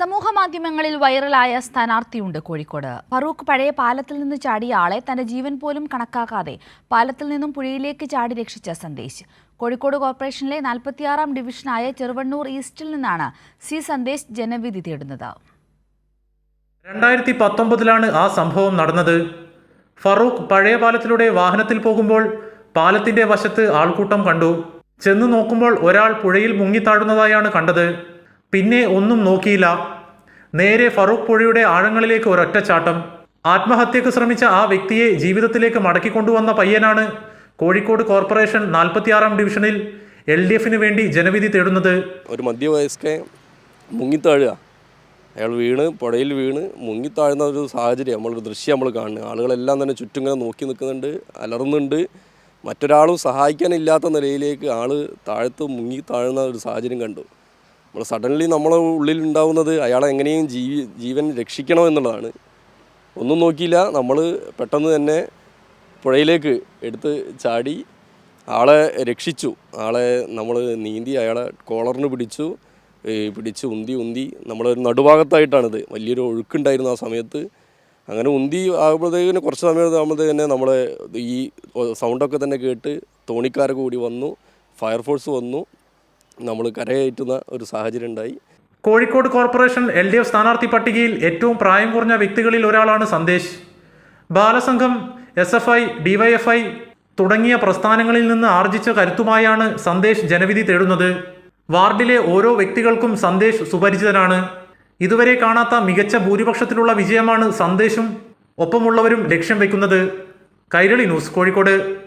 സമൂഹ മാധ്യമങ്ങളിൽ വൈറലായ സ്ഥാനാർത്ഥിയുണ്ട് കോഴിക്കോട്. ഫറൂഖ് പഴയ പാലത്തിൽ നിന്ന് ചാടിയ ആളെ തന്റെ ജീവൻ പോലും കണക്കാക്കാതെ പാലത്തിൽ നിന്നും പുഴയിലേക്ക് ചാടി രക്ഷിച്ച സന്ദേശ്. കോഴിക്കോട് കോർപ്പറേഷനിലെ നാൽപ്പത്തിയാറാം ഡിവിഷനായ ചെറുവണ്ണൂർ ഈസ്റ്റിൽ നിന്നാണ് സി സന്ദേശ് ജനവിധി തേടുന്നത്. രണ്ടായിരത്തി പത്തൊമ്പതിലാണ് ആ സംഭവം നടന്നത്. ഫറൂഖ് പഴയ പാലത്തിലൂടെ വാഹനത്തിൽ പോകുമ്പോൾ പാലത്തിന്റെ വശത്ത് ആൾക്കൂട്ടം കണ്ടു. ചെന്ന് നോക്കുമ്പോൾ ഒരാൾ പുഴയിൽ മുങ്ങിത്താഴുന്നതായാണ് കണ്ടത്. പിന്നെ ഒന്നും നോക്കിയില്ല. നേരെ ഫറൂഖ് പുഴയുടെ ആഴങ്ങളിലേക്ക് ഒരൊറ്റച്ചാട്ടം ആത്മഹത്യക്ക് ശ്രമിച്ച ആ വ്യക്തിയെ ജീവിതത്തിലേക്ക് മടക്കിക്കൊണ്ടുവന്ന പയ്യനാണ് കോഴിക്കോട് കോർപ്പറേഷൻ നാൽപ്പത്തിയാറാം ഡിവിഷനിൽ എൽ ഡി എഫിന് വേണ്ടി ജനവിധി തേടുന്നത്. ഒരു മധ്യവയസ്കൻ മുങ്ങിത്താഴുക അയാൾ വീണ് പുഴയിൽ വീണ് മുങ്ങിത്താഴുന്ന ഒരു സാഹചര്യം നമ്മളൊരു ദൃശ്യം നമ്മൾ കാണുന്നത്. ആളുകളെല്ലാം തന്നെ ചുറ്റും ഇങ്ങനെ നോക്കി നിൽക്കുന്നുണ്ട് അലറുന്നുണ്ട്. മറ്റൊരാളും സഹായിക്കാനില്ലാത്ത നിലയിലേക്ക് ആൾ താഴത്ത് മുങ്ങി താഴുന്ന ഒരു സാഹചര്യം കണ്ടു. നമ്മൾ സഡൻലി നമ്മളെ ഉള്ളിൽ ഉണ്ടാവുന്നത് അയാളെ എങ്ങനെയും ജീവി ജീവൻ രക്ഷിക്കണം എന്നുള്ളതാണ്. ഒന്നും നോക്കിയില്ല. നമ്മൾ പെട്ടെന്ന് തന്നെ പുഴയിലേക്ക് എടുത്ത് ചാടി ആളെ രക്ഷിച്ചു. ആളെ നമ്മൾ നീന്തി അയാളെ കോളറിന് പിടിച്ചു. പിടിച്ച് ഉന്തി ഉന്തി നമ്മളൊരു നടുഭാഗത്തായിട്ടാണിത്. വലിയൊരു ഒഴുക്കുണ്ടായിരുന്നു ആ സമയത്ത്. അങ്ങനെ ഉന്തി ആകുമ്പോഴത്തേക്കിന് കുറച്ച് സമയം ആകുമ്പോഴത്തേക്ക് തന്നെ നമ്മളെ ഈ സൗണ്ടൊക്കെ തന്നെ കേട്ട് തോണിക്കാരൊക്കെ കൂടി വന്നു. ഫയർഫോഴ്സ് വന്നു. നമ്മൾ കരകയറ്റുന്ന ഒരു സാഹചര്യം ഉണ്ടായി. Kozhikode corporation L D F സ്ഥാനാർത്ഥി പട്ടികയിൽ ഏറ്റവും പ്രായം കുറഞ്ഞ വ്യക്തികളിൽ ഒരാളാണ് Sandesh. Balasangham S F I DYFI തുടങ്ങിയ പ്രസ്ഥാനങ്ങളിൽ നിന്ന് ആർജിച്ച കരുത്തുമായാണ് സന്ദേശ് ജനവിധി തേടുന്നത്. വാർഡിലെ ഓരോ വ്യക്തികൾക്കും സന്ദേശ് സുപരിചിതനാണ്. ഇതുവരെ കാണാത്ത മികച്ച ഭൂരിപക്ഷത്തിലുള്ള വിജയമാണ് സന്ദേശും ഒപ്പമുള്ളവരും ലക്ഷ്യം വെക്കുന്നത്. കൈരളി ന്യൂസ് കോഴിക്കോട്.